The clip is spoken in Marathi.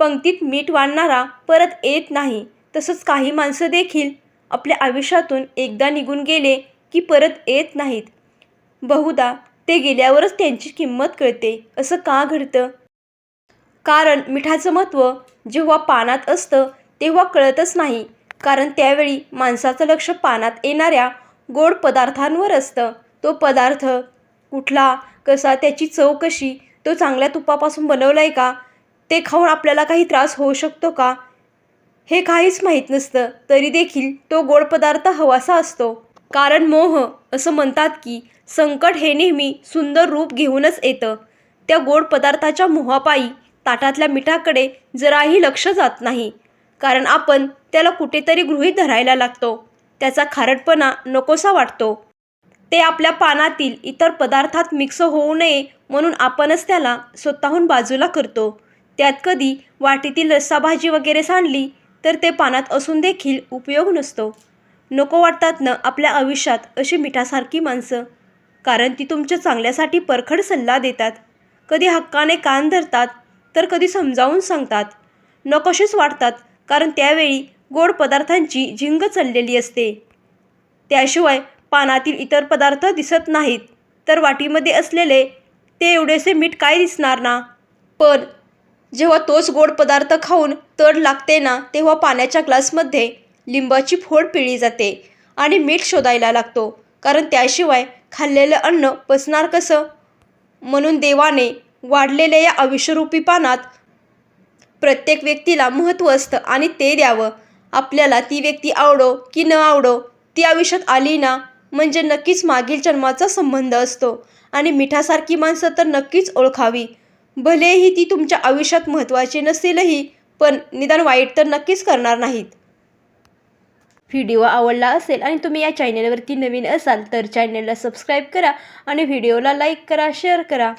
पंक्तीत मीठ वाढणारा परत येत नाही. तसंच काही माणसं देखील आपल्या आयुष्यातून एकदा निघून गेले की परत येत नाहीत. बहुधा ते गेल्यावरच त्यांची किंमत कळते असं का घडतं? कारण मिठाचं महत्त्व जेव्हा पानात असतं तेव्हा कळतच नाही. कारण त्यावेळी माणसाचं लक्ष पानात येणाऱ्या गोड पदार्थांवर असतं. तो पदार्थ कुठला कसा त्याची चव कशी तो चांगल्या तुपापासून बनवला आहे का ते खाऊन आपल्याला काही त्रास होऊ शकतो का? हे काहीच माहीत नसतं तरी देखील तो गोड पदार्थ हवासा असतो. कारण मोह असं म्हणतात की संकट हे नेहमी सुंदर रूप घेऊनच येतं. त्या गोड पदार्थाच्या मोहापायी ताटातल्या मिठाकडे जराही लक्ष जात नाही. कारण आपण त्याला कुठेतरी गृहीत धरायला लागतो. त्याचा खारटपणा नकोसा वाटतो. ते आपल्या पानातील इतर पदार्थात मिक्स होऊ नये म्हणून आपणच त्याला स्वतःहून बाजूला करतो. त्यात कधी वाटीतील रस्साभाजी वगैरे सांडली तर ते पानात असून देखील उपयोग नसतो. नको वाटतात ना आपल्या आयुष्यात अशी मिठासारखी माणसं. कारण ती तुमच्या चांगल्यासाठी परखड सल्ला देतात. कधी हक्काने कान धरतात तर कधी समजावून सांगतात. नकोशीच वाटतात कारण त्यावेळी गोड पदार्थांची झिंग चाललेली असते. त्याशिवाय पानातील इतर पदार्थ दिसत नाहीत. तर वाटीमध्ये असलेले ते एवढेसे मीठ काय दिसणार ना? पण जेव्हा तोच गोड पदार्थ खाऊन तड लागते ना तेव्हा पाण्याच्या ग्लासमध्ये लिंबाची फोड पिळली जाते आणि मीठ शोधायला लागतो. कारण त्याशिवाय खाल्लेलं अन्न पचणार कसं? म्हणून देवाने वाढलेल्या या आयुष्यरूपी पानात प्रत्येक व्यक्तीला महत्त्व असतं आणि ते द्यावं. आपल्याला ती व्यक्ती आवडो की न आवडो ती आयुष्यात आली ना म्हणजे नक्कीच मागील जन्माचा संबंध असतो. आणि मिठासारखी माणसं तर नक्कीच ओळखावी. भलेही ती तुमच्या आयुष्यात महत्त्वाची नसेलही पण निदान वाईट तर नक्कीच करणार नाहीत. व्हिडिओ आवडला असेल आणि तुम्ही या चॅनलवरती नवीन असाल तर चॅनलला सबस्क्राईब करा आणि व्हिडिओला लाईक करा शेअर करा.